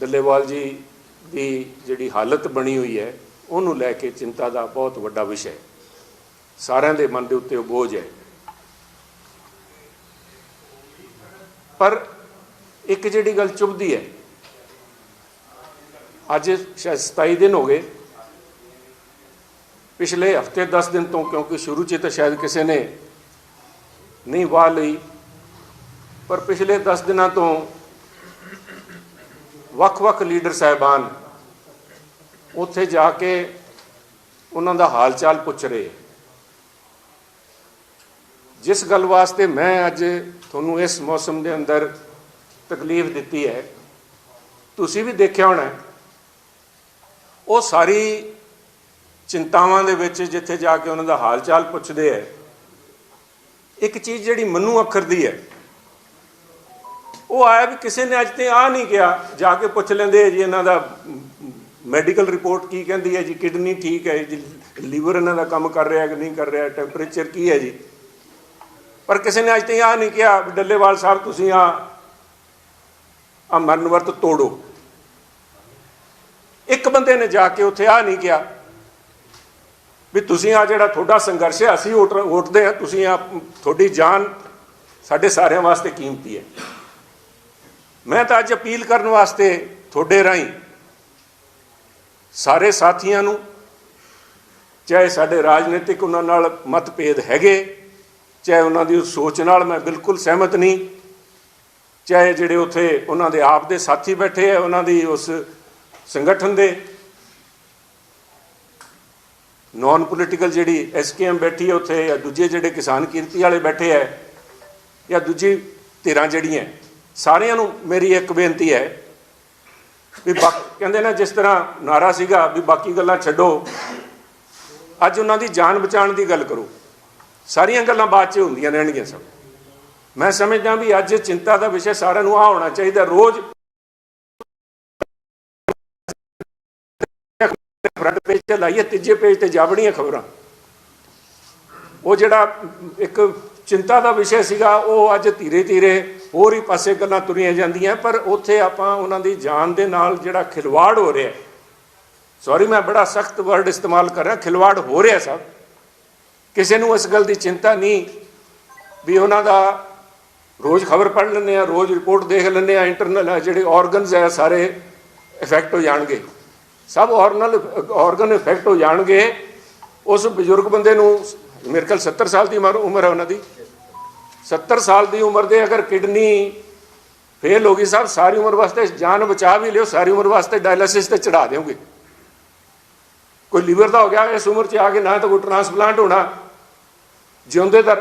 ਡੱਲੇਵਾਲ ਜੀ ਦੀ ਜਿਹੜੀ ਹਾਲਤ ਬਣੀ ਹੋਈ ਹੈ, ਉਹਨੂੰ ਲੈ ਕੇ ਚਿੰਤਾ ਦਾ ਬਹੁਤ ਵੱਡਾ ਵਿਸ਼ਾ ਹੈ। ਸਾਰਿਆਂ ਦੇ ਮਨ ਦੇ ਉੱਤੇ ਉਹ ਬੋਝ ਹੈ। ਪਰ ਇੱਕ ਜਿਹੜੀ ਗੱਲ ਚੁਭਦੀ ਹੈ, ਅੱਜ ਸ਼ਾਇਦ 27 ਦਿਨ ਹੋ ਗਏ। ਪਿਛਲੇ ਹਫ਼ਤੇ 10 ਦਿਨ ਤੋਂ ਕਿਉਂਕਿ ਸ਼ੁਰੂ 'ਚ ਤਾਂ ਸ਼ਾਇਦ ਕਿਸੇ ਨੇ ਨਹੀਂ ਵਾਹ ਲਈ, ਪਰ ਪਿਛਲੇ 10 ਦਿਨਾਂ ਤੋਂ ਵੱਖ-ਵੱਖ ਲੀਡਰ ਸਾਹਿਬਾਨ ਉੱਥੇ ਜਾ ਕੇ ਉਹਨਾਂ ਦਾ ਹਾਲ ਚਾਲ ਪੁੱਛ ਰਹੇ। ਜਿਸ ਗੱਲ ਵਾਸਤੇ ਮੈਂ ਅੱਜ ਤੁਹਾਨੂੰ ਇਸ ਮੌਸਮ ਦੇ ਅੰਦਰ ਤਕਲੀਫ ਦਿੱਤੀ ਹੈ, ਤੁਸੀਂ ਵੀ ਦੇਖਿਆ ਹੋਣਾ ਉਹ ਸਾਰੀ ਚਿੰਤਾਵਾਂ ਦੇ ਵਿੱਚ ਜਿੱਥੇ ਜਾ ਕੇ ਉਹਨਾਂ ਦਾ ਹਾਲ ਚਾਲ ਪੁੱਛਦੇ ਹੈ, ਇੱਕ ਚੀਜ਼ ਜਿਹੜੀ ਮੈਨੂੰ ਅੱਖਰਦੀ ਹੈ ਉਹ ਆਇਆ ਵੀ ਕਿਸੇ ਨੇ ਅੱਜ ਤੇ ਆ ਨਹੀਂ ਕਿਹਾ। ਜਾ ਕੇ ਪੁੱਛ ਲੈਂਦੇ ਜੀ, ਇਹਨਾਂ ਦਾ ਮੈਡੀਕਲ ਰਿਪੋਰਟ ਕੀ ਕਹਿੰਦੀ ਹੈ ਜੀ, ਕਿਡਨੀ ਠੀਕ ਹੈ ਜੀ, ਲੀਵਰ ਇਹਨਾਂ ਦਾ ਕੰਮ ਕਰ ਰਿਹਾ ਕਿ ਨਹੀਂ ਕਰ ਰਿਹਾ ਟੈਂਪਰੇਚਰ ਕੀ ਹੈ ਜੀ। ਪਰ ਕਿਸੇ ਨੇ ਅੱਜ ਤੇ ਆ ਨਹੀਂ ਕਿਹਾ ਵੀ ਡੱਲੇਵਾਲ ਸਾਹਿਬ, ਤੁਸੀਂ ਆ ਆ ਮਰਨ ਵਰਤ ਤੋੜੋ। ਇੱਕ ਬੰਦੇ ਨੇ ਜਾ ਕੇ ਉੱਥੇ ਆ ਨਹੀਂ ਕਿਹਾ ਵੀ ਤੁਸੀਂ ਆ ਜਿਹੜਾ ਤੁਹਾਡਾ ਸੰਘਰਸ਼ ਹੈ, ਅਸੀਂ ਵੋਟ ਵੋਟਦੇ ਆ ਤੁਸੀਂ ਆ ਤੁਹਾਡੀ ਜਾਨ ਸਾਡੇ ਸਾਰਿਆਂ ਵਾਸਤੇ ਕੀਮਤੀ ਹੈ। ਮੈਂ ਤਾਂ ਅੱਜ ਅਪੀਲ ਕਰਨ ਵਾਸਤੇ ਤੁਹਾਡੇ ਰਾਹੀਂ ਸਾਰੇ ਸਾਥੀਆਂ ਨੂੰ, ਚਾਹੇ ਸਾਡੇ ਰਾਜਨੀਤਿਕ ਉਹਨਾਂ ਨਾਲ ਮਤਭੇਦ ਹੈਗੇ, ਚਾਹੇ ਉਹਨਾਂ ਦੀ ਉਸ ਸੋਚ ਨਾਲ ਮੈਂ ਬਿਲਕੁਲ ਸਹਿਮਤ ਨਹੀਂ, ਚਾਹੇ ਜਿਹੜੇ ਉੱਥੇ ਉਹਨਾਂ ਦੇ ਆਪ ਦੇ ਸਾਥੀ ਬੈਠੇ ਆ, ਉਹਨਾਂ ਦੀ ਉਸ ਸੰਗਠਨ ਦੇ ਨਾਨ ਪੋਲੀਟੀਕਲ ਜਿਹੜੀ ਐਸਕੇਐਮ ਬੈਠੀ ਹੈ ਉੱਥੇ, ਜਾਂ ਦੂਜੇ ਜਿਹੜੇ ਕਿਸਾਨ ਕੀਰਤੀ ਵਾਲੇ ਬੈਠੇ ਹੈ ਜਾਂ ਦੂਜੀ ਧਿਰਾਂ ਜਿਹੜੀਆਂ ਸਾਰਿਆਂ ਨੂੰ ਮੇਰੀ ਇੱਕ ਬੇਨਤੀ ਹੈ ਵੀ ਬਾਕ- ਕਹਿੰਦੇ ਨਾ ਜਿਸ ਤਰ੍ਹਾਂ ਨਾਰਾ ਸੀਗਾ ਵੀ ਬਾਕੀ ਗੱਲਾਂ ਛੱਡੋ, ਅੱਜ ਉਹਨਾਂ ਦੀ ਜਾਨ ਬਚਾਉਣ ਦੀ ਗੱਲ ਕਰੋ। ਸਾਰੀਆਂ ਗੱਲਾਂ ਬਾਅਦ 'ਚ ਹੁੰਦੀਆਂ ਰਹਿਣਗੀਆਂ ਸਭ। ਮੈਂ ਸਮਝਦਾ ਵੀ ਅੱਜ ਚਿੰਤਾ ਦਾ ਵਿਸ਼ਾ ਸਾਰਿਆਂ ਨੂੰ ਆ ਹੋਣਾ ਚਾਹੀਦਾ, ਰੋਜ਼ ਫਰੰਟ ਪੇਜ ਤੇ ਲਾਈਏ, ਤੀਜੇ ਪੇਜ ਤੇ ਜਾਵੜੀਆਂ ਖਬਰਾਂ। ਉਹ ਜਿਹੜਾ ਇੱਕ ਚਿੰਤਾ ਦਾ ਵਿਸ਼ਾ ਸੀਗਾ, ਉਹ ਅੱਜ ਧੀਰੇ ਧੀਰੇ ਹੋਰ ਹੀ ਪਾਸੇ ਗੱਲਾਂ ਤੁਰੀਆਂ ਜਾਂਦੀਆਂ, ਪਰ ਉੱਥੇ ਆਪਾਂ ਉਹਨਾਂ ਦੀ ਜਾਨ ਦੇ ਨਾਲ ਜਿਹੜਾ ਖਿਲਵਾੜ ਹੋ ਰਿਹਾ ਸੌਰੀ ਮੈਂ ਬੜਾ ਸਖਤ ਵਰਡ ਇਸਤੇਮਾਲ ਕਰ ਰਿਹਾ, ਖਿਲਵਾੜ ਹੋ ਰਿਹਾ ਸਭ। ਕਿਸੇ ਨੂੰ ਇਸ ਗੱਲ ਦੀ ਚਿੰਤਾ ਨਹੀਂ ਵੀ ਉਹਨਾਂ ਦਾ ਰੋਜ਼ ਖਬਰ ਪੜ੍ਹ ਲੈਂਦੇ ਆ ਰੋਜ਼ ਰਿਪੋਰਟ ਦੇਖ ਲੈਂਦੇ ਆ ਇੰਟਰਨਲ ਜਿਹੜੇ ਆਰਗਨਸ ਆ, ਸਾਰੇ ਇਫੈਕਟ ਹੋ ਜਾਣਗੇ। ਸਭ ਆਰਗਨਲ ਆਰਗਨ ਇਫੈਕਟ ਹੋ ਜਾਣਗੇ। ਉਸ ਬਜ਼ੁਰਗ ਬੰਦੇ ਨੂੰ, ਮੇਰੇ ਖਿਆਲ 70 ਸਾਲ ਦੀ ਉਮਰ ਉਮਰ ਹੈ ਉਹਨਾਂ ਦੀ। 70 ਸਾਲ ਦੀ ਉਮਰ ਦੇ ਅਗਰ ਕਿਡਨੀ ਫੇਲ ਹੋ ਗਈ ਸਾਹਿਬ ਸਾਰੀ ਉਮਰ ਵਾਸਤੇ ਜਾਨ ਬਚਾ ਵੀ ਲਿਓ, ਸਾਰੀ ਉਮਰ ਵਾਸਤੇ ਡਾਇਲਿਸਿਸ ਤੇ ਚੜਾ ਦਿਓਗੇ। ਕੋਈ ਲੀਵਰ ਦਾ ਹੋ ਗਿਆ, ਇਸ ਉਮਰ 'ਚ ਆ ਕੇ ਨਾ ਤਾਂ ਕੋਈ ਟ੍ਰਾਂਸਪਲਾਂਟ ਹੋਣਾ। ਜਿਉਂਦੇ ਤਾਂ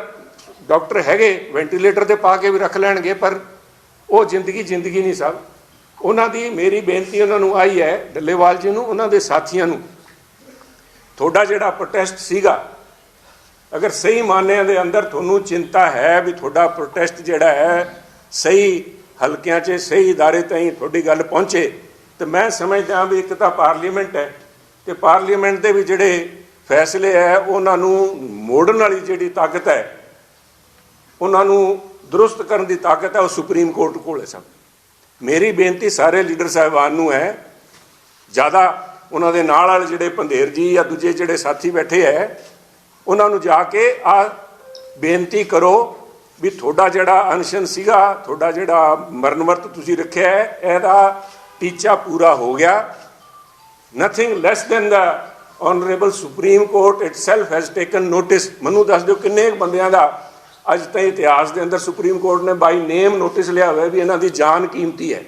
ਡਾਕਟਰ ਹੈਗੇ ਵੈਂਟੀਲੇਟਰ ਤੇ ਪਾ ਕੇ ਵੀ ਰੱਖ ਲੈਣਗੇ, ਪਰ ਉਹ ਜ਼ਿੰਦਗੀ ਜ਼ਿੰਦਗੀ ਨਹੀਂ ਸਭ। ਉਹਨਾਂ ਦੀ ਮੇਰੀ ਬੇਨਤੀ ਉਹਨਾਂ ਨੂੰ ਆਈ ਹੈ, ਡੱਲੇਵਾਲ ਜੀ ਨੂੰ, ਉਹਨਾਂ ਦੇ ਸਾਥੀਆਂ ਨੂੰ। ਤੁਹਾਡਾ ਜਿਹੜਾ ਪ੍ਰੋਟੈਸਟ ਸੀਗਾ ਅਗਰ ਸਹੀ ਮਾਨਿਆਂ ਦੇ ਅੰਦਰ ਤੁਹਾਨੂੰ ਚਿੰਤਾ ਹੈ ਵੀ ਤੁਹਾਡਾ ਪ੍ਰੋਟੈਸਟ ਜਿਹੜਾ ਹੈ ਸਹੀ ਹਲਕਿਆਂ 'ਚ ਸਹੀ ادارے ਤਾਈਂ ਤੁਹਾਡੀ ਗੱਲ ਪਹੁੰਚੇ ਤੇ ਮੈਂ ਸਮਝਦਾ ਵੀ ਇੱਕ ਤਾਂ ਪਾਰਲੀਮੈਂਟ ਹੈ ਤੇ ਪਾਰਲੀਮੈਂਟ ਦੇ ਵੀ ਜਿਹੜੇ ਫੈਸਲੇ ਹੈ ਉਹਨਾਂ ਨੂੰ ਮੋੜਨ ਵਾਲੀ ਜਿਹੜੀ ਤਾਕਤ ਹੈ ਉਹਨਾਂ ਨੂੰ ਦਰੁਸਤ ਕਰਨ ਦੀ ਤਾਕਤ ਹੈ ਉਹ ਸੁਪਰੀਮ ਕੋਰਟ ਕੋਲ ਹੈ ਸਭ ਮੇਰੀ ਬੇਨਤੀ ਸਾਰੇ ਲੀਡਰ ਸਾਹਿਬਾਨ ਨੂੰ ਹੈ ਜਿਆਦਾ ਉਹਨਾਂ ਦੇ ਨਾਲ ਵਾਲੇ ਜਿਹੜੇ ਪੰਧੇਰ ਜੀ ਜਾਂ ਦੂਜੇ ਜਿਹੜੇ ਸਾਥੀ ਬੈਠੇ ਹੈ ਉਹਨਾਂ ਨੂੰ ਜਾ ਕੇ ਆ ਬੇਨਤੀ ਕਰੋ ਵੀ ਤੁਹਾਡਾ ਜਿਹੜਾ ਅਨਸ਼ਨ ਸੀਗਾ, ਤੁਹਾਡਾ ਜਿਹੜਾ ਮਰਨ ਵਰਤ ਤੁਸੀਂ ਰੱਖਿਆ ਹੈ, ਇਹਦਾ ਟੀਚਾ ਪੂਰਾ ਹੋ ਗਿਆ। Nothing less than the honourable supreme court itself has taken notice ਮੈਨੂੰ ਦੱਸ ਦਿਓ ਕਿੰਨੇ ਕੁ ਬੰਦਿਆਂ ਦਾ ਅੱਜ ਤਾਈਂ ਇਤਿਹਾਸ ਦੇ ਅੰਦਰ ਸੁਪਰੀਮ ਕੋਰਟ ਨੇ ਬਾਈ ਨੇਮ ਨੋਟਿਸ ਲਿਆ ਹੋਇਆ ਵੀ ਇਹਨਾਂ ਦੀ ਜਾਨ ਕੀਮਤੀ ਹੈ।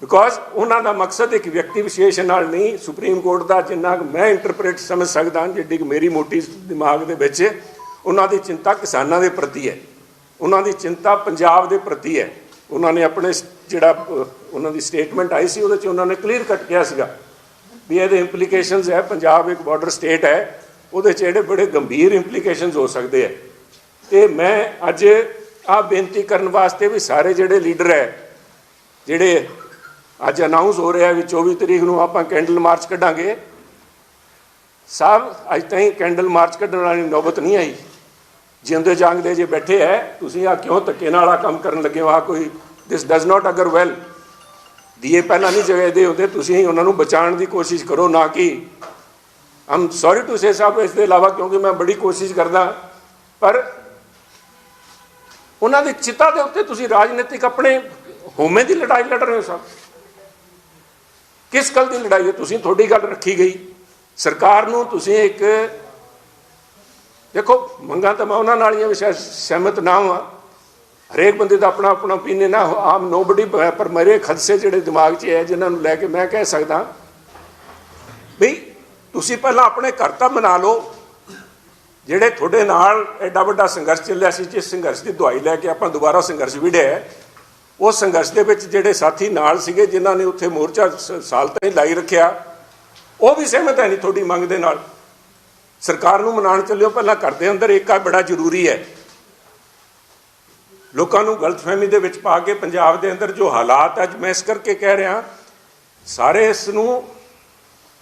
ਬਿਕੋਜ਼ ਉਹਨਾਂ ਦਾ ਮਕਸਦ ਇੱਕ ਵਿਅਕਤੀ ਵਿਸ਼ੇਸ਼ ਨਾਲ ਨਹੀਂ ਸੁਪਰੀਮ ਕੋਰਟ ਦਾ ਜਿੰਨਾ ਕੁ ਮੈਂ ਇੰਟਰਪ੍ਰੀਟ ਸਮਝ ਸਕਦਾ ਜਿੱਡੀ ਕਿ ਮੇਰੀ ਮੋਟੀ ਦਿਮਾਗ ਦੇ ਵਿੱਚ ਉਹਨਾਂ ਦੀ ਚਿੰਤਾ ਕਿਸਾਨਾਂ ਦੇ ਪ੍ਰਤੀ ਹੈ। ਉਹਨਾਂ ਦੀ ਚਿੰਤਾ ਪੰਜਾਬ ਦੇ ਪ੍ਰਤੀ ਹੈ। ਉਹਨਾਂ ਨੇ ਆਪਣੇ ਜਿਹੜਾ ਉਹਨਾਂ ਦੀ ਸਟੇਟਮੈਂਟ ਆਈ ਸੀ, ਉਹਦੇ 'ਚ ਉਹਨਾਂ ਨੇ ਕਲੀਅਰ ਕੱਟ ਕਿਹਾ ਸੀਗਾ ਵੀ ਇਹਦੇ ਇੰਪਲੀਕੇਸ਼ਨਸ ਹੈ, ਪੰਜਾਬ ਇੱਕ ਬਾਰਡਰ ਸਟੇਟ ਹੈ, ਉਹਦੇ 'ਚ ਜਿਹੜੇ ਬੜੇ ਗੰਭੀਰ ਇੰਪਲੀਕੇਸ਼ਨਸ ਹੋ ਸਕਦੇ ਹੈ। ਤੇ ਮੈਂ ਅੱਜ ਆ ਬੇਨਤੀ ਕਰਨ ਵਾਸਤੇ ਵੀ ਸਾਰੇ ਜਿਹੜੇ ਲੀਡਰ ਹੈ, ਜਿਹੜੇ ਅੱਜ ਅਨਾਉਂਸ ਹੋ ਰਿਹਾ ਵੀ 24 ਤਰੀਕ ਨੂੰ ਆਪਾਂ ਕੈਂਡਲ ਮਾਰਚ ਕੱਢਾਂਗੇ। ਸਾਹਿਬ ਅੱਜ ਤਾਈਂ ਕੈਂਡਲ ਮਾਰਚ ਕੱਢਣ ਵਾਲੀ ਨੌਬਤ ਨਹੀਂ ਆਈ। ਜਿਉਂਦੇ ਜਾਗਦੇ ਜੇ ਬੈਠੇ ਹੈ ਤੁਸੀਂ ਆ ਕਿਉਂ ਧੱਕੇ ਨਾਲ ਆ ਕੰਮ ਕਰਨ ਲੱਗੇ ਹੋ? ਆ ਕੋਈ ਦਿਸ ਡਸ ਨਾਟ ਅਗਰ ਵੈਲ ਦੀਏ ਪਹਿਲਾਂ ਨਹੀਂ ਜਗਦੇ ਹੁੰਦੇ, ਤੁਸੀਂ ਉਹਨਾਂ ਨੂੰ ਬਚਾਉਣ ਦੀ ਕੋਸ਼ਿਸ਼ ਕਰੋ, ਨਾ ਕਿ। ਆਮ ਸੌਰੀ ਟੂ ਸੇ ਸਾਹਿਬ ਇਸ ਦੇ ਇਲਾਵਾ ਕਿਉਂਕਿ ਮੈਂ ਬੜੀ ਕੋਸ਼ਿਸ਼ ਕਰਦਾ, ਪਰ ਉਹਨਾਂ ਦੀ ਚਿਤਾ ਦੇ ਉੱਤੇ ਤੁਸੀਂ ਰਾਜਨੀਤਿਕ ਆਪਣੇ ਹੋਮੇ ਦੀ ਲੜਾਈ ਲੜ ਰਹੇ ਹੋ ਸਭ। ਕਿਸ ਗੱਲ ਦੀ ਲੜਾਈ ਹੈ? ਤੁਸੀਂ ਤੁਹਾਡੀ ਗੱਲ ਰੱਖੀ ਗਈ। ਸਰਕਾਰ ਨੂੰ ਤੁਸੀਂ ਇੱਕ ਦੇਖੋ, ਮੰਗਾਂ ਤਾਂ ਮੈਂ ਉਹਨਾਂ ਨਾਲ ਹੀ ਹਾਂ ਸਹਿਮਤ ਨਾ ਹਾਂ। ਹਰੇਕ ਬੰਦੇ ਦਾ ਆਪਣਾ ਆਪਣਾ ਓਪੀਨੀਅਨ ਨਾ ਆਮ ਨੋਬਡੀ ਪਰ ਮੇਰੇ ਖਦਸੇ ਜਿਹੜੇ ਦਿਮਾਗ 'ਚ ਹੈ, ਜਿਨ੍ਹਾਂ ਨੂੰ ਲੈ ਕੇ ਮੈਂ ਕਹਿ ਸਕਦਾ, ਵੀ ਤੁਸੀਂ ਪਹਿਲਾਂ ਆਪਣੇ ਘਰ ਤਾਂ ਬਣਾ ਲਓ। ਜਿਹੜੇ ਤੁਹਾਡੇ ਨਾਲ ਐਡਾ ਵੱਡਾ ਸੰਘਰਸ਼ ਚੱਲਿਆ ਸੀ, ਜਿਸ ਸੰਘਰਸ਼ ਦੀ ਦਵਾਈ ਲੈ ਕੇ ਆਪਾਂ ਦੁਬਾਰਾ ਸੰਘਰਸ਼ ਵਿੜਿਆ ਉਹ ਸੰਘਰਸ਼ ਦੇ ਵਿੱਚ ਜਿਹੜੇ ਸਾਥੀ ਨਾਲ ਸੀਗੇ, ਜਿਨ੍ਹਾਂ ਨੇ ਉੱਥੇ ਮੋਰਚਾ ਸ- ਸਾਲ ਤਾਈਂ ਲਾਈ ਰੱਖਿਆ, ਉਹ ਵੀ ਸਹਿਮਤ ਹੈ ਨਹੀਂ ਤੁਹਾਡੀ ਮੰਗ ਦੇ ਨਾਲ। ਸਰਕਾਰ ਨੂੰ ਮਨਾਉਣ ਚੱਲਿਓ, ਪਹਿਲਾਂ ਘਰ ਦੇ ਅੰਦਰ ਏਕਾ ਬੜਾ ਜ਼ਰੂਰੀ ਹੈ। ਲੋਕਾਂ ਨੂੰ ਗਲਤਫਹਿਮੀ ਦੇ ਵਿੱਚ ਪਾ ਕੇ ਪੰਜਾਬ ਦੇ ਅੰਦਰ ਜੋ ਹਾਲਾਤ ਅੱਜ ਮੈਂ ਇਸ ਕਰਕੇ ਕਹਿ ਰਿਹਾ, ਸਾਰੇ ਇਸ ਨੂੰ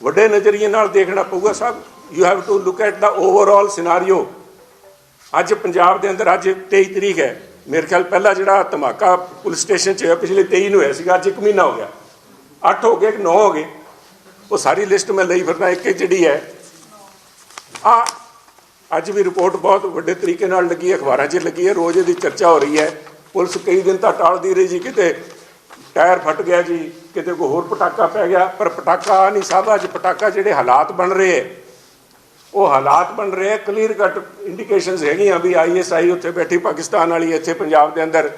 ਵੱਡੇ ਨਜ਼ਰੀਏ ਨਾਲ ਦੇਖਣਾ ਪਊਗਾ। Sahib you have to look at the overall scenario ਅੱਜ ਪੰਜਾਬ ਦੇ ਅੰਦਰ ਅੱਜ 23 ਤਰੀਕ ਹੈ। ਮੇਰੇ ਖਿਆਲ ਪਹਿਲਾ ਜਿਹੜਾ ਧਮਾਕਾ ਪੁਲਿਸ ਸਟੇਸ਼ਨ 'ਚ ਹੋਇਆ, ਪਿਛਲੇ 23 ਨੂੰ ਹੋਇਆ ਸੀਗਾ, ਅੱਜ ਇੱਕ ਮਹੀਨਾ ਹੋ ਗਿਆ। 8 ਹੋ ਗਏ ਕਿ 9 ਹੋ ਗਏ? ਉਹ ਸਾਰੀ ਲਿਸਟ ਮੈਂ ਲਈ ਫਿਰਨਾ ਇੱਕ ਇੱਕ ਜਿਹੜੀ ਹੈ। ਆ, ਅੱਜ ਵੀ ਰਿਪੋਰਟ ਬਹੁਤ ਵੱਡੇ ਤਰੀਕੇ ਨਾਲ ਲੱਗੀ ਹੈ, ਅਖਬਾਰਾਂ 'ਚ ਲੱਗੀ ਹੈ, ਰੋਜ਼ ਇਹਦੀ ਚਰਚਾ ਹੋ ਰਹੀ ਹੈ। ਪੁਲਿਸ ਕਈ ਦਿਨ ਤਾਂ ਟਾਲਦੀ ਰਹੀ ਜੀ, ਕਿਤੇ ਟਾਇਰ ਫਟ ਗਿਆ ਜੀ, ਕਿਤੇ ਕੋਈ ਹੋਰ ਪਟਾਕਾ ਪੈ ਗਿਆ, ਪਰ ਪਟਾਕਾ ਨਹੀਂ ਸਾਹਿਬ ਅੱਜ ਪਟਾਕਾ ਜਿਹੜੇ ਹਾਲਾਤ ਬਣ ਰਹੇ ਹੈ ਉਹ ਹਾਲਾਤ ਬਣ ਰਹੇ ਕਲੀਅਰ ਕੱਟ ਇੰਡੀਕੇਸ਼ਨਸ ਹੈਗੀਆਂ ਵੀ ਆਈਐਸਆਈ ਉੱਥੇ ਬੈਠੀ, ਪਾਕਿਸਤਾਨ ਵਾਲੀ ਇੱਥੇ ਪੰਜਾਬ ਦੇ ਅੰਦਰ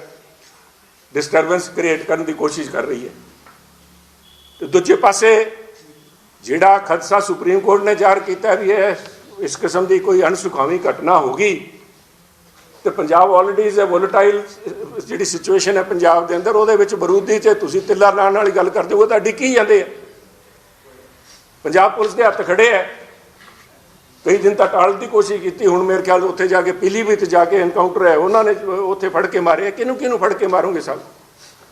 ਡਿਸਟਰਬੈਂਸ ਕ੍ਰੀਏਟ ਕਰਨ ਦੀ ਕੋਸ਼ਿਸ਼ ਕਰ ਰਹੀ ਹੈ। ਤੇ ਦੂਜੇ ਪਾਸੇ ਜਿਹੜਾ ਖਦਸ਼ਾ ਸੁਪਰੀਮ ਕੋਰਟ ਨੇ ਜ਼ਾਹਰ ਕੀਤਾ ਵੀ ਇਹ ਇਸ ਕਿਸਮ ਦੀ ਕੋਈ ਅਣਸੁਖਾਵੀ ਘਟਨਾ ਹੋਗੀ ਤੇ Punjab already is a volatile ਜਿਹੜੀ ਸਿਚੁਏਸ਼ਨ ਹੈ ਪੰਜਾਬ ਦੇ ਅੰਦਰ, ਉਹਦੇ ਵਿੱਚ ਬਰੂਦੀ ਤੇ ਤੁਸੀਂ ਤਿੱਲਾ ਲਾਣ ਵਾਲੀ ਗੱਲ ਕਰਦੇ ਹੋ ਤਾਂ ਡਿੱਕੀ ਜਾਂਦੇ ਆ? ਪੰਜਾਬ ਪੁਲਿਸ ਦੇ ਹੱਥ ਖੜੇ ਹੈ ਕਈ ਦਿਨ ਤੱਕ ਟਾਲਣ ਦੀ ਕੋਸ਼ਿਸ਼ ਕੀਤੀ, ਹੁਣ ਮੇਰੇ ਖਿਆਲ ਉੱਥੇ ਜਾ ਕੇ ਪੀਲੀਭੀਤ ਜਾ ਕੇ ਐਨਕਾਊਂਟਰ ਹੈ। ਉਹਨਾਂ ਨੇ ਉੱਥੇ ਫੜ ਕੇ ਮਾਰੇ। ਕਿਹਨੂੰ ਕਿਹਨੂੰ ਫੜ ਕੇ ਮਾਰੋਗੇ ਸਭ?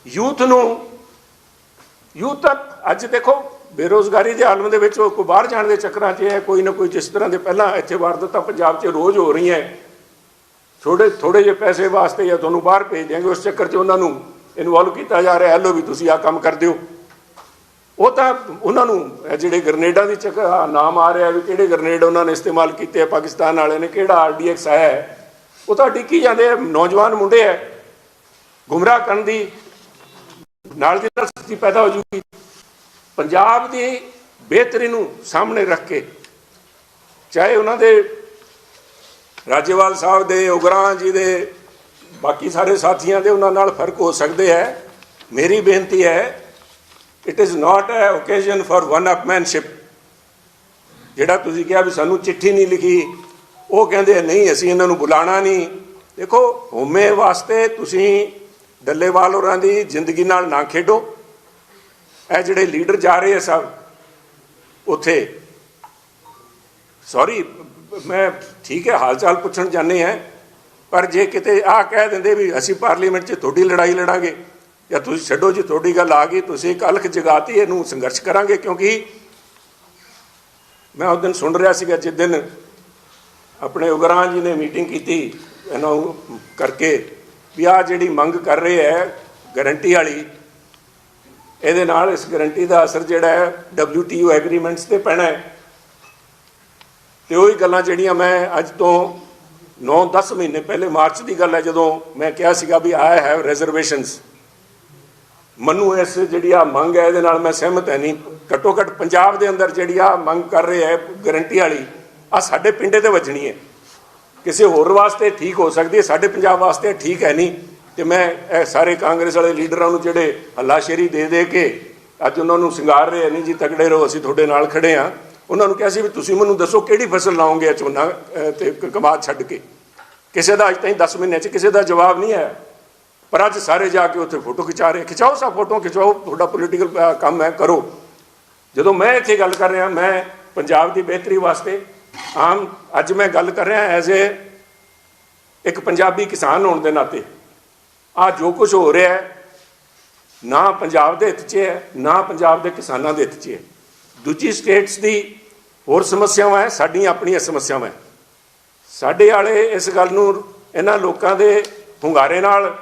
ਯੂਥ ਨੂੰ, ਯੂਥ ਤਾਂ ਅੱਜ ਦੇਖੋ, ਬੇਰੋਜ਼ਗਾਰੀ ਦੇ ਆਲਮ ਦੇ ਵਿੱਚ ਉਹ ਕੋਈ ਬਾਹਰ ਜਾਣ ਦੇ ਚੱਕਰਾਂ 'ਚ ਹੈ, ਕੋਈ ਨਾ ਕੋਈ ਜਿਸ ਤਰ੍ਹਾਂ ਦੇ ਪਹਿਲਾਂ ਇੱਥੇ ਵਾਰਦਾਤਾਂ ਪੰਜਾਬ 'ਚ ਰੋਜ਼ ਹੋ ਰਹੀਆਂ ਛੋਟੇ ਥੋੜੇ ਜਿਹੇ ਪੈਸੇ ਵਾਸਤੇ ਜਾਂ ਤੁਹਾਨੂੰ ਬਾਹਰ ਭੇਜ ਦਿਆਂਗੇ, ਉਸ ਚੱਕਰ 'ਚ ਉਹਨਾਂ ਨੂੰ ਇਨਵੋਲਵ ਕੀਤਾ ਜਾ ਰਿਹਾ। ਲੋ ਵੀ ਤੁਸੀਂ ਆ ਕੰਮ ਕਰ ਦਿਓ ਉਹ ਤਾਂ ਉਹਨਾਂ ਨੂੰ ਜਿਹੜੇ ਗ੍ਰਨੇਡਾਂ ਦੀ ਚੱਕ ਨਾਮ ਆ ਰਿਹਾ ਵੀ ਕਿਹੜੇ ਗ੍ਰਨੇਡ ਉਹਨਾਂ ਨੇ ਇਸਤੇਮਾਲ ਕੀਤੇ ਆ, ਪਾਕਿਸਤਾਨ ਵਾਲੇ ਨੇ, ਕਿਹੜਾ ਆਰਡੀਐਕਸ ਆਇਆ ਹੈ? ਉਹ ਤਾਂ ਡਿੱਕੀ ਜਾਂਦੇ ਆ, ਨੌਜਵਾਨ ਮੁੰਡੇ ਆ, ਗੁੰਮਰਾਹ ਕਰਨ ਦੀ, ਨਾਲ ਦੀ ਨਾਲ ਸਥਿਤੀ ਪੈਦਾ ਹੋ ਜੂਗੀ। ਪੰਜਾਬ ਦੀ ਬਿਹਤਰੀ ਨੂੰ ਸਾਹਮਣੇ ਰੱਖ ਕੇ, ਚਾਹੇ ਉਹਨਾਂ ਦੇ ਰਾਜੇਵਾਲ ਸਾਹਿਬ ਦੇ ਉਗਰਾਂ ਜੀ ਦੇ, ਬਾਕੀ ਸਾਰੇ ਸਾਥੀਆਂ ਦੇ ਉਹਨਾਂ ਨਾਲ ਫ਼ਰਕ ਹੋ ਸਕਦੇ ਹੈ। ਮੇਰੀ ਬੇਨਤੀ ਹੈ it is not a occasion for one upmanship ਜਿਹੜਾ ਤੁਸੀਂ ਕਿਹਾ ਵੀ ਸਾਨੂੰ ਚਿੱਠੀ ਨਹੀਂ ਲਿਖੀ, ਉਹ ਕਹਿੰਦੇ ਨਹੀਂ, ਅਸੀਂ ਇਹਨਾਂ ਨੂੰ ਬੁਲਾਣਾ ਨਹੀਂ। ਦੇਖੋ, ਹੋਮੇ ਵਾਸਤੇ ਤੁਸੀਂ ਡੱਲੇਵਾਲ ਹੋਰਾਂ ਦੀ ਜ਼ਿੰਦਗੀ ਨਾਲ ਨਾ ਖੇਡੋ। ਇਹ ਜਿਹੜੇ ਲੀਡਰ ਜਾ ਰਹੇ ਆ ਸਭ, ਉੱਥੇ। ਸੌਰੀ ਮੈਂ ਠੀਕ ਹੈ ਹਾਲ ਚਾਲ ਪੁੱਛਣ ਜਾਂਦੇ ਆ ਪਰ ਜੇ ਕਿਤੇ ਆਹ ਕਹਿ ਦਿੰਦੇ ਵੀ ਅਸੀਂ ਪਾਰਲੀਮੈਂਟ 'ਚ ਤੁਹਾਡੀ ਲੜਾਈ ਲੜਾਂਗੇ ਜਾਂ ਤੁਸੀਂ ਛੱਡੋ ਜੀ, ਤੁਹਾਡੀ ਗੱਲ ਆ ਗਈ, ਤੁਸੀਂ ਇੱਕ ਅਲਖ ਜਗਾਤੀ, ਇਹਨੂੰ ਸੰਘਰਸ਼ ਕਰਾਂਗੇ ਕਿਉਂਕਿ ਮੈਂ ਉਸ ਦਿਨ ਸੁਣ ਰਿਹਾ ਸੀਗਾ, ਜਿਸ ਦਿਨ ਆਪਣੇ ਉਗਰਾਂ ਜੀ ਨੇ ਮੀਟਿੰਗ ਕੀਤੀ, ਇਹਨਾਂ ਕਰਕੇ ਵੀ ਆ ਜਿਹੜੀ ਮੰਗ ਕਰ ਰਹੇ ਹੈ, ਗਾਰੰਟੀ ਵਾਲੀ, ਇਹਦੇ ਨਾਲ ਇਸ ਗਾਰੰਟੀ ਦਾ ਅਸਰ ਜਿਹੜਾ ਹੈ WTO ਐਗਰੀਮੈਂਟਸ ਤੇ ਪੈਣਾ ਹੈ। ਤੇ ਉਹੀ ਗੱਲਾਂ ਜਿਹੜੀਆਂ ਮੈਂ ਅੱਜ ਤੋਂ 9-10 ਮਹੀਨੇ ਪਹਿਲੇ ਮਾਰਚ ਦੀ ਗੱਲ ਹੈ, ਜਦੋਂ ਮੈਂ ਕਿਹਾ ਸੀਗਾ ਵੀ ਆਈ ਹੈਵ ਰਿਜ਼ਰਵੇਸ਼ਨਸ ਮੈਨੂੰ ਇਸ ਜਿਹੜੀ ਆ ਮੰਗ ਹੈ ਇਹਦੇ ਨਾਲ ਮੈਂ ਸਹਿਮਤ ਹੈ ਨਹੀਂ। ਘੱਟੋ ਘੱਟ ਪੰਜਾਬ ਦੇ ਅੰਦਰ ਜਿਹੜੀ ਆ ਮੰਗ ਕਰ ਰਹੇ ਹੈ ਗਰੰਟੀ ਵਾਲੀ ਆ ਸਾਡੇ ਪਿੰਡੇ ਤੇ ਵੱਜਣੀ ਹੈ। ਕਿਸੇ ਹੋਰ ਵਾਸਤੇ ਠੀਕ ਹੋ ਸਕਦੀ ਹੈ ਸਾਡੇ ਪੰਜਾਬ ਵਾਸਤੇ ਠੀਕ ਹੈ ਨਹੀਂ। ਤੇ ਮੈਂ ਇਹ ਸਾਰੇ ਕਾਂਗਰਸ ਵਾਲੇ ਲੀਡਰਾਂ ਨੂੰ ਜਿਹੜੇ ਹੱਲਾਸ਼ੇਰੀ ਦੇ ਦੇ ਕੇ ਅੱਜ ਉਹਨਾਂ ਨੂੰ ਸ਼ਿੰਗਾਰ ਰਹੇ ਨਹੀਂ ਜੀ ਤਗੜੇ ਰਹੋ ਅਸੀਂ ਤੁਹਾਡੇ ਨਾਲ ਖੜੇ ਆ ਉਹਨਾਂ ਨੂੰ ਕਿਹਾ ਸੀ ਵੀ ਤੁਸੀਂ ਮੈਨੂੰ ਦੱਸੋ ਕਿਹੜੀ ਫਸਲ ਲਾਉਂਗੇ ਇਹ ਝੋਨਾ ਅਹ, ਤੇ ਕਮਾਦ ਛੱਡ ਕੇ। ਕਿਸੇ ਦਾ ਅੱਜ ਤਾਈਂ 10 ਮਹੀਨੇ ਚ ਕਿਸੇ ਦਾ ਜਵਾਬ ਨਹੀਂ ਆਇਆ। ਪਰ ਅੱਜ ਸਾਰੇ ਜਾ ਕੇ ਉੱਥੇ ਫੋਟੋ ਖਿਚਾ ਰਹੇ ਖਿਚਾਓ ਸਭ ਫੋਟੋ ਖਿਚਾਓ ਤੁਹਾਡਾ ਪੋਲੀਟੀਕਲ ਕੰਮ ਹੈ, ਕਰੋ। ਜਦੋਂ ਮੈਂ ਇੱਥੇ ਗੱਲ ਕਰ ਰਿਹਾ, ਮੈਂ ਪੰਜਾਬ ਦੀ ਬਿਹਤਰੀ ਵਾਸਤੇ ਆਮ ਅੱਜ ਮੈਂ ਗੱਲ ਕਰ ਰਿਹਾ ਐਜ਼ ਏ ਇੱਕ ਪੰਜਾਬੀ ਕਿਸਾਨ ਹੋਣ ਦੇ ਨਾਤੇ। ਆ ਜੋ ਕੁਝ ਹੋ ਰਿਹਾ ਹੈ, ਨਾ ਪੰਜਾਬ ਦੇ ਹਿੱਤ 'ਚ ਹੈ, ਨਾ ਪੰਜਾਬ ਦੇ ਕਿਸਾਨਾਂ ਦੇ ਹਿੱਤ 'ਚ ਹੈ। ਦੂਜੀ ਸਟੇਟਸ ਦੀ ਹੋਰ ਸਮੱਸਿਆਵਾਂ ਹੈ, ਸਾਡੀਆਂ ਆਪਣੀਆਂ ਸਮੱਸਿਆਵਾਂ ਹੈ। ਸਾਡੇ ਵਾਲੇ ਇਸ ਗੱਲ ਨੂੰ ਇਹਨਾਂ ਲੋਕਾਂ ਦੇ ਹੁੰਗਾਰੇ ਨਾਲ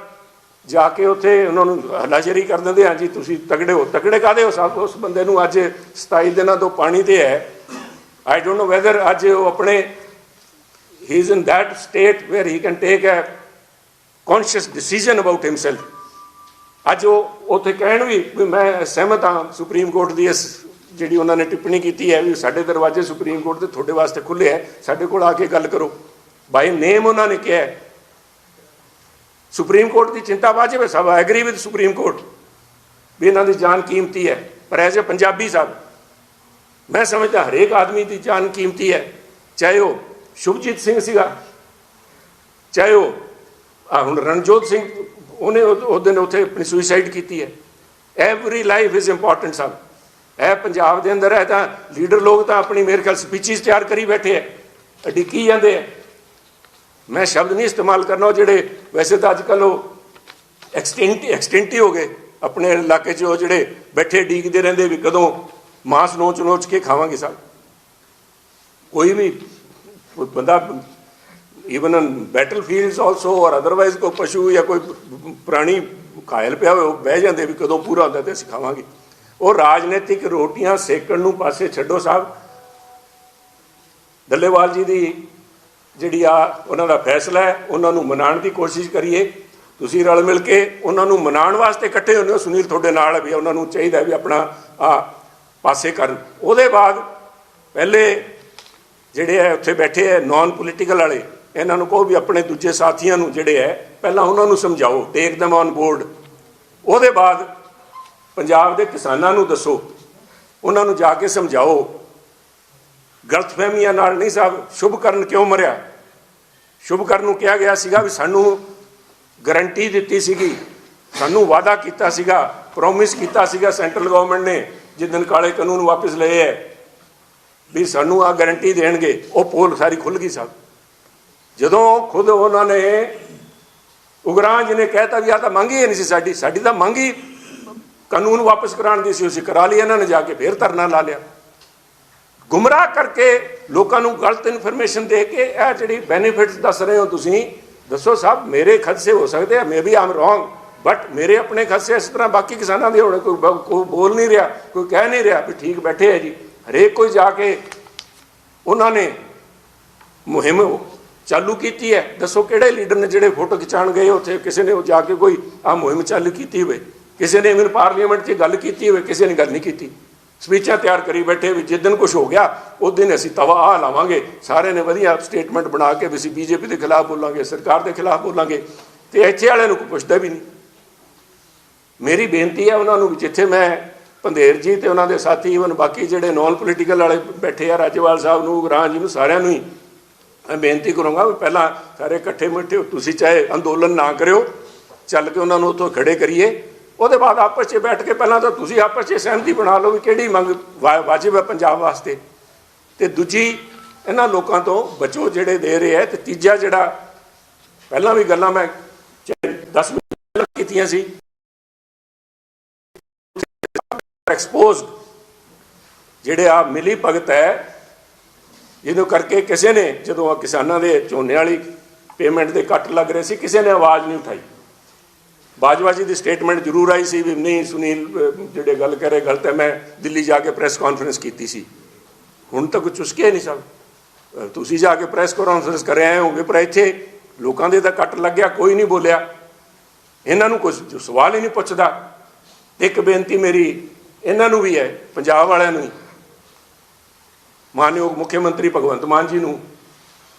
ਜਾ ਕੇ ਉੱਥੇ ਉਹਨਾਂ ਨੂੰ ਹਲਾਸ਼ੇਰੀ ਕਰ ਦਿੰਦੇ ਹਾਂ ਜੀ, ਤੁਸੀਂ ਤਗੜੇ ਹੋ। ਤਗੜੇ ਕਾਦੇ ਹੋ? ਸਭ ਉਸ ਬੰਦੇ ਨੂੰ ਅੱਜ 27 ਦਿਨਾਂ ਤੋਂ ਪਾਣੀ ਤੇ ਹੈ। ਆਈ ਡੋਨਟ ਨੋ ਵੈਦਰ ਅੱਜ ਉਹ ਆਪਣੇ he is in that state where he can take a conscious decision about himself ਅੱਜ ਉਹ ਉੱਥੇ ਕਹਿਣ ਵੀ ਮੈਂ ਸਹਿਮਤ ਹਾਂ, ਸੁਪਰੀਮ ਕੋਰਟ ਦੀ ਇਸ ਜਿਹੜੀ ਉਹਨਾਂ ਨੇ ਟਿੱਪਣੀ ਕੀਤੀ ਹੈ ਵੀ ਸਾਡੇ ਦਰਵਾਜ਼ੇ ਸੁਪਰੀਮ ਕੋਰਟ ਦੇ ਤੁਹਾਡੇ ਵਾਸਤੇ ਖੁੱਲੇ ਹੈ, ਸਾਡੇ ਕੋਲ ਆ ਕੇ ਗੱਲ ਕਰੋ। ਬਾਈ ਨੇਮ ਉਹਨਾਂ ਨੇ ਕਿਹਾ ਸੁਪਰੀਮ ਕੋਰਟ ਦੀ ਚਿੰਤਾ ਵਾਜਬ ਹੈ ਸਭ ਐਗਰੀ ਵਿਦ ਸੁਪਰੀਮ ਕੋਰਟ ਵੀ ਇਹਨਾਂ ਦੀ ਜਾਨ ਕੀਮਤੀ ਹੈ। ਪਰ ਐਜ਼ ਅ ਪੰਜਾਬੀ ਸਾਹਿਬ, ਮੈਂ ਸਮਝਦਾ ਹਰੇਕ ਆਦਮੀ ਦੀ ਜਾਨ ਕੀਮਤੀ ਹੈ। ਚਾਹੇ ਉਹ ਸ਼ੁਭਜੀਤ ਸਿੰਘ ਸੀਗਾ, ਚਾਹੇ ਉਹ ਹੁਣ ਰਣਜੋਤ ਸਿੰਘ, ਉਹਨੇ ਉਹ ਦਿਨ ਉੱਥੇ ਆਪਣੀ ਸੁਸਾਈਡ ਕੀਤੀ ਹੈ। ਐਵਰੀ ਲਾਈਫ ਇਜ਼ ਇੰਪੋਰਟੈਂਟ ਸਭ। ਇਹ ਪੰਜਾਬ ਦੇ ਅੰਦਰ ਹੈ ਤਾਂ ਲੀਡਰ ਲੋਕ ਤਾਂ ਆਪਣੀ ਮੇਰੇ ਖਿਆਲ ਸਪੀਚਿਸ ਤਿਆਰ ਕਰੀ ਬੈਠੇ ਹੈ। ਅਡਿੱਕੀ ਜਾਂਦੇ ਹੈ? ਮੈਂ ਸ਼ਬਦ ਨਹੀਂ ਇਸਤੇਮਾਲ ਕਰਨਾ, ਉਹ ਜਿਹੜੇ ਵੈਸੇ ਤਾਂ ਅੱਜ ਕੱਲ ਉਹ ਐਕਸਟੈਂਟ ਐਕਸਟੈਂਟ ਹੀ ਹੋ ਗਏ। ਆਪਣੇ ਇਲਾਕੇ 'ਚ ਉਹ ਜਿਹੜੇ ਬੈਠੇ ਡੀਕਦੇ ਰਹਿੰਦੇ ਵੀ ਕਦੋਂ ਮਾਸ ਨੋਚ ਨੋਚ ਕੇ ਖਾਵਾਂਗੇ ਸਭ। ਕੋਈ ਵੀ ਬੰਦਾ even battle battlefields also or otherwise ਕੋਈ ਪਸ਼ੂ ਜਾਂ ਕੋਈ ਪ੍ਰਾਣੀ ਘਾਇਲ ਪਿਆ ਹੋਵੇ, ਉਹ ਬਹਿ ਜਾਂਦੇ ਵੀ ਕਦੋਂ ਪੂਰਾ ਹੁੰਦਾ ਤੇ ਅਸੀਂ ਖਾਵਾਂਗੇ। ਉਹ ਰਾਜਨੀਤਿਕ ਰੋਟੀਆਂ ਸੇਕਣ ਨੂੰ ਪਾਸੇ ਛੱਡੋ ਸਾਹਿਬ। ਦੱਲੇਵਾਲ ਜੀ ਦੀ ਜਿਹੜੀ ਆ ਉਹਨਾਂ ਦਾ ਫੈਸਲਾ ਹੈ, ਉਹਨਾਂ ਨੂੰ ਮਨਾਉਣ ਦੀ ਕੋਸ਼ਿਸ਼ ਕਰੀਏ। ਤੁਸੀਂ ਰਲ ਮਿਲ ਕੇ ਉਹਨਾਂ ਨੂੰ ਮਨਾਉਣ ਵਾਸਤੇ ਇਕੱਠੇ ਹੁੰਦੇ ਹੋ। ਸੁਨੀਲ ਤੁਹਾਡੇ ਨਾਲ ਹੈ ਵੀ ਉਹਨਾਂ ਨੂੰ ਚਾਹੀਦਾ ਵੀ ਆਪਣਾ ਆ ਪਾਸੇ ਕਰਨ। ਉਹਦੇ ਬਾਅਦ ਪਹਿਲੇ ਜਿਹੜੇ ਹੈ ਉੱਥੇ ਬੈਠੇ ਹੈ ਨਾਨ ਪੋਲੀਟੀਕਲ ਵਾਲੇ, ਇਹਨਾਂ ਨੂੰ ਕਹੋ ਵੀ ਆਪਣੇ ਦੂਜੇ ਸਾਥੀਆਂ ਨੂੰ ਜਿਹੜੇ ਹੈ ਪਹਿਲਾਂ ਉਹਨਾਂ ਨੂੰ ਸਮਝਾਓ ਟੇਕ them ਔਨ ਬੋਰਡ ਉਹਦੇ ਬਾਅਦ ਪੰਜਾਬ ਦੇ ਕਿਸਾਨਾਂ ਨੂੰ ਦੱਸੋ, ਉਹਨਾਂ ਨੂੰ ਜਾ ਕੇ ਸਮਝਾਓ ਗਲਤਫਹਿਮੀਆਂ ਨਾਲ ਨਹੀਂ ਸਾਹਿਬ ਸ਼ੁਭਕਰਨ ਕਿਉਂ ਮਰਿਆ? ਸ਼ੁਭਕਰਨ ਨੂੰ ਕਿਹਾ ਗਿਆ ਸੀਗਾ ਵੀ ਸਾਨੂੰ ਗਾਰੰਟੀ ਦਿੱਤੀ ਸੀਗੀ, ਸਾਨੂੰ ਵਾਅਦਾ ਕੀਤਾ ਸੀਗਾ, ਪ੍ਰੋਮਿਸ ਕੀਤਾ ਸੀਗਾ ਸੈਂਟਰਲ ਗਵਰਨਮੈਂਟ ਨੇ ਜਿੱਦਨ ਕਾਲੇ ਕਾਨੂੰਨ ਵਾਪਸ ਲਏ ਹੈ, ਵੀ ਸਾਨੂੰ ਆ ਗਾਰੰਟੀ ਦੇਣਗੇ, ਉਹ ਪੋਲ ਸਾਰੀ ਖੁੱਲ ਗਈ ਸਾਹਿਬ। ਜਦੋਂ ਖੁਦ ਉਹਨਾਂ ਨੇ ਉਗਰਾਂ ਜੀ ਨੇ ਕਹਿਤਾ ਵੀ ਆ ਤਾਂ ਮੰਗੀ ਹੀ ਨਹੀਂ ਸੀ ਸਾਡੀ ਸਾਡੀ ਤਾਂ ਮੰਗੀ ਕਾਨੂੰਨ ਵਾਪਸ ਕਰਾਉਣ ਦੀ ਸੀ ਉਸੇ ਕਰਾ ਲਈ ਇਹਨਾਂ ਨੇ ਜਾ ਕੇ, ਫੇਰ ਧਰਨਾ ਲਾ ਲਿਆ। ਗੁੰਮਰਾਹ ਕਰਕੇ ਲੋਕਾਂ ਨੂੰ ਗਲਤ ਇਨਫੋਰਮੇਸ਼ਨ ਦੇ ਕੇ ਇਹ ਜਿਹੜੀ ਬੈਨੀਫਿਟਸ ਦੱਸ ਰਹੇ ਹੋ ਤੁਸੀਂ, ਦੱਸੋ ਸਾਹਿਬ ਮੇਰੇ ਖਦਸੇ ਹੋ ਸਕਦੇ ਆ maybe I'm wrong but ਮੇਰੇ ਆਪਣੇ ਖਦਸੇ ਇਸ ਤਰ੍ਹਾਂ ਬਾਕੀ ਕਿਸਾਨਾਂ ਦੇ ਹੋਣੇ, ਕੋਈ ਬੋਲ ਨਹੀਂ ਰਿਹਾ, ਕੋਈ ਕਹਿ ਨਹੀਂ ਰਿਹਾ ਵੀ ਠੀਕ ਬੈਠੇ ਹੈ ਜੀ। ਹਰੇਕ ਕੋਈ ਜਾ ਕੇ ਉਹਨਾਂ ਨੇ ਮੁਹਿੰਮ ਚਾਲੂ ਕੀਤੀ ਹੈ। ਦੱਸੋ ਕਿਹੜੇ ਲੀਡਰ ਨੇ ਜਿਹੜੇ ਫੋਟੋ ਖਿਚਾਣ ਗਏ ਉੱਥੇ ਕਿਸੇ ਨੇ ਉਹ ਜਾ ਕੇ ਕੋਈ ਆ ਮੁਹਿੰਮ ਚਾਲੂ ਕੀਤੀ ਹੋਵੇ। ਕਿਸੇ ਨੇ ਇਵਨ ਪਾਰਲੀਮੈਂਟ 'ਚ ਗੱਲ ਕੀਤੀ ਹੋਵੇ, ਕਿਸੇ ਨੇ ਗੱਲ ਨਹੀਂ ਕੀਤੀ। ਸਪੀਚਾਂ ਤਿਆਰ ਕਰੀ ਬੈਠੇ ਵੀ ਜਿਸ ਦਿਨ ਕੁਝ ਹੋ ਗਿਆ ਉਸ ਦਿਨ ਅਸੀਂ ਤਵਾ ਆ ਲਾਵਾਂਗੇ। ਸਾਰੇ ਨੇ ਵਧੀਆ ਸਟੇਟਮੈਂਟ ਬਣਾ ਕੇ ਵੀ ਅਸੀਂ ਬੀਜੇਪੀ ਦੇ ਖਿਲਾਫ ਬੋਲਾਂਗੇ ਸਰਕਾਰ ਦੇ ਖਿਲਾਫ ਬੋਲਾਂਗੇ। ਤੇ ਇੱਥੇ ਵਾਲਿਆਂ ਨੂੰ ਕੋਈ ਪੁੱਛਦਾ ਵੀ ਨਹੀਂ। ਮੇਰੀ ਬੇਨਤੀ ਹੈ ਉਹਨਾਂ ਨੂੰ ਵੀ ਜਿੱਥੇ ਮੈਂ ਪੰਧੇਰ ਜੀ ਤੇ ਉਹਨਾਂ ਦੇ ਸਾਥੀ ਇਵਨ ਬਾਕੀ ਜਿਹੜੇ ਨਾਨ ਪੋਲੀਟੀਕਲ ਵਾਲੇ ਬੈਠੇ ਆ ਰਾਜੇਵਾਲ ਸਾਹਿਬ ਨੂੰ ਗਰਾਂ ਜੀ ਨੂੰ ਸਾਰਿਆਂ ਨੂੰ ਹੀ ਮੈਂ ਬੇਨਤੀ ਕਰੂੰਗਾ ਵੀ ਪਹਿਲਾਂ ਸਾਰੇ ਇਕੱਠੇ ਮਿੱਠੇ ਹੋ, ਤੁਸੀਂ ਚਾਹੇ ਅੰਦੋਲਨ ਨਾ ਕਰਿਓ ਚੱਲ ਕੇ ਉਹਨਾਂ ਨੂੰ ਉੱਥੋਂ ਖੜੇ ਕਰੀਏ। ਉਹਦੇ ਬਾਅਦ ਆਪਸ 'ਚ ਬੈਠ ਕੇ ਪਹਿਲਾਂ ਤਾਂ ਤੁਸੀਂ ਆਪਸ 'ਚ ਸਹਿਮਤੀ ਬਣਾ ਲਓ ਵੀ ਕਿਹੜੀ ਮੰਗ ਵਾ- ਵਾਜਿਬ ਹੈ ਪੰਜਾਬ ਵਾਸਤੇ। ਤੇ ਦੂਜੀ, ਇਹਨਾਂ ਲੋਕਾਂ ਤੋਂ ਬਚੋ ਜਿਹੜੇ ਦੇ ਰਹੇ ਹੈ ਤੇ ਤੀਜਾ ਜਿਹੜਾ, ਪਹਿਲਾਂ ਵੀ ਗੱਲਾਂ ਮੈਂ 10 ਮਿੰਟ ਕੀਤੀਆਂ ਸੀ। ਐਕਸਪੋਜ਼ਡ ਜਿਹੜੇ ਆ ਮਿਲੀ ਭਗਤ ਹੈ, ਜਿਹਨੂੰ ਕਰਕੇ ਕਿਸੇ ਨੇ, ਜਦੋਂ ਆ ਕਿਸਾਨਾਂ ਦੇ ਝੋਨੇ ਵਾਲੀ ਪੇਮੈਂਟ ਦੇ ਕੱਟ ਲੱਗ ਰਹੇ ਸੀ, ਕਿਸੇ ਨੇ ਆਵਾਜ਼ ਨਹੀਂ ਉਠਾਈ। ਬਾਜਵਾ ਜੀ ਦੀ ਸਟੇਟਮੈਂਟ ਜ਼ਰੂਰ ਆਈ ਸੀ ਵੀ ਨਹੀਂ ਸੁਨੀਲ ਜਿਹੜੇ ਗੱਲ ਕਰੇ ਗਲਤ ਹੈ। ਮੈਂ ਦਿੱਲੀ ਜਾ ਕੇ ਪ੍ਰੈਸ ਕਾਨਫਰੰਸ ਕੀਤੀ ਸੀ। ਹੁਣ ਤੱਕ ਚੁਸਕਿਆ ਹੀ ਨਹੀਂ ਸਭ। ਤੁਸੀਂ ਜਾ ਕੇ ਪ੍ਰੈਸ ਕਾਨਫਰੰਸ ਕਰ ਆਏ ਹੋਗੇ ਪਰ ਇੱਥੇ ਲੋਕਾਂ ਦੇ ਤਾਂ ਕੱਟ ਲੱਗਿਆ, ਕੋਈ ਨਹੀਂ ਬੋਲਿਆ। ਇਹਨਾਂ ਨੂੰ ਕੁਝ ਸਵਾਲ ਹੀ ਨਹੀਂ ਪੁੱਛਦਾ। ਇੱਕ ਬੇਨਤੀ ਮੇਰੀ, ਇਹਨਾਂ ਨੂੰ ਵੀ ਹੈ, ਪੰਜਾਬ ਵਾਲਿਆਂ ਨੂੰ ਮਾਨਯੋਗ ਮੁੱਖ ਮੰਤਰੀ ਭਗਵੰਤ ਮਾਨ ਜੀ ਨੂੰ।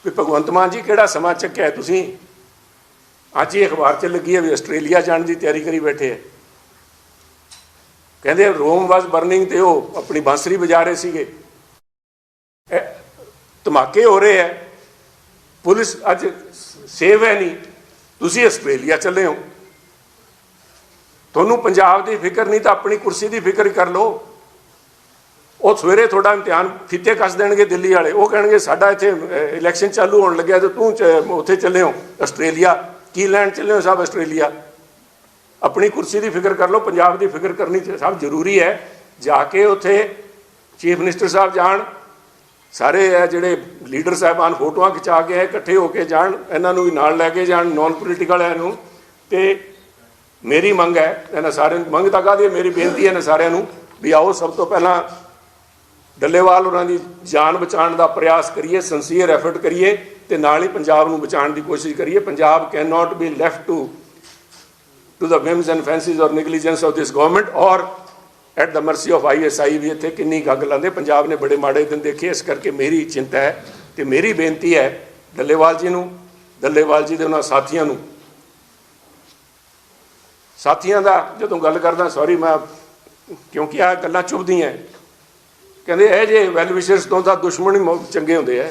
ਵੀ ਭਗਵੰਤ ਮਾਨ ਜੀ ਕਿਹੜਾ ਸਮਾਂ ਚੱਕਿਆ ਤੁਸੀਂ? ਅੱਜ ਹੀ ਅਖਬਾਰ 'ਚ ਲੱਗੀ ਹੈ ਵੀ ਆਸਟ੍ਰੇਲੀਆ ਜਾਣ ਦੀ ਤਿਆਰੀ ਕਰੀ ਬੈਠੇ ਹੈ ਕਹਿੰਦੇ ਰੋਮ ਵਾਸ ਬਰਨਿੰਗ ਤੇ ਉਹ ਆਪਣੀ ਬਾਂਸਰੀ ਵਜਾ ਰਹੇ ਸੀਗੇ। ਧਮਾਕੇ ਹੋ ਰਹੇ ਹੈ ਪੁਲਿਸ ਅੱਜ ਸੇਵ ਹੈ ਨਹੀਂ। ਤੁਸੀਂ ਆਸਟ੍ਰੇਲੀਆ ਚੱਲੇ ਹੋ। ਤੁਹਾਨੂੰ ਪੰਜਾਬ ਦੀ ਫਿਕਰ ਨਹੀਂ ਤਾਂ ਆਪਣੀ ਕੁਰਸੀ ਦੀ ਫਿਕਰ ਕਰ ਲਓ। ਉਹ ਸਵੇਰੇ ਤੁਹਾਡਾ ਇਮਤਿਹਾਨ ਫੀਤੇ ਕੱਸ ਦੇਣਗੇ ਦਿੱਲੀ ਵਾਲੇ। ਉਹ ਕਹਿਣਗੇ ਸਾਡਾ ਇੱਥੇ ਇਲੈਕਸ਼ਨ ਚਾਲੂ ਹੋਣ ਲੱਗਿਆ ਤੇ ਤੂੰ ਉੱਥੇ ਚੱਲੇ ਹੋ। ਆਸਟ੍ਰੇਲੀਆ ਕੀ ਲੈਣ ਚੱਲੇ ਹੋ ਸਾਹਿਬ ਆਸਟ੍ਰੇਲੀਆ? ਆਪਣੀ ਕੁਰਸੀ ਦੀ ਫਿਕਰ ਕਰ ਲਓ ਪੰਜਾਬ ਦੀ ਫਿਕਰ ਕਰਨੀ ਚ- ਸਭ ਜ਼ਰੂਰੀ ਹੈ। ਜਾ ਕੇ ਉੱਥੇ ਚੀਫ ਮਿਨਿਸਟਰ ਸਾਹਿਬ ਜਾਣ ਸਾਰੇ ਇਹ ਜਿਹੜੇ ਲੀਡਰ ਸਾਹਿਬਾਨ ਫੋਟੋਆਂ ਖਿਚਾ ਕੇ ਆਏ, ਇਕੱਠੇ ਹੋ ਕੇ ਜਾਣ ਇਹਨਾਂ ਨੂੰ ਵੀ ਨਾਲ ਲੈ ਕੇ ਜਾਣ ਨਾਨ ਪੋਲੀਟੀਕਲ ਹੈ ਨੂੰ। ਤੇ ਮੇਰੀ ਮੰਗ ਹੈ ਇਹਨਾਂ ਸਾਰਿਆਂ ਨੂੰ ਮੰਗ ਤਾਂ ਕਾਹਦੀ ਹੈ? ਮੇਰੀ ਬੇਨਤੀ ਹੈ ਇਹਨਾਂ ਸਾਰਿਆਂ ਨੂੰ ਵੀ ਆਓ ਸਭ ਤੋਂ ਪਹਿਲਾਂ ਡੱਲੇਵਾਲ ਉਹਨਾਂ ਦੀ ਜਾਨ ਬਚਾਉਣ ਦਾ ਪ੍ਰਯਾਸ ਕਰੀਏ ਸਿੰਸੀਅਰ ਐਫਰਟ ਕਰੀਏ ਤੇ ਨਾਲ ਹੀ ਪੰਜਾਬ ਨੂੰ ਬਚਾਉਣ ਦੀ ਕੋਸ਼ਿਸ਼ ਕਰੀਏ। Punjab can not be left to to the whims and fancies or negligence of this government or at the mercy of ISI ਵੀ ਇੱਥੇ ਕਿੰਨੀ ਗੱਗ ਲਾਉਂਦੇ। ਪੰਜਾਬ ਨੇ ਬੜੇ ਮਾੜੇ ਦਿਨ ਦੇਖੇ, ਇਸ ਕਰਕੇ ਮੇਰੀ ਚਿੰਤਾ ਹੈ ਤੇ ਮੇਰੀ ਬੇਨਤੀ ਹੈ ਡੱਲੇਵਾਲ ਜੀ ਨੂੰ, ਡੱਲੇਵਾਲ ਜੀ ਦੇ ਉਹਨਾਂ ਸਾਥੀਆਂ ਨੂੰ। ਸਾਥੀਆਂ ਦਾ ਜਦੋਂ ਗੱਲ ਕਰਦਾ ਸੌਰੀ ਮੈਂ ਕਿਉਂਕਿ ਆ ਗੱਲਾਂ ਚੁਭਦੀਆਂ। ਕਹਿੰਦੇ ਇਹ ਜੇ ਵੈਲ ਵਿਸ਼ਰਸ ਤੋਂ ਤਾਂ ਦੁਸ਼ਮਣ ਹੀ ਚੰਗੇ ਹੁੰਦੇ ਆ।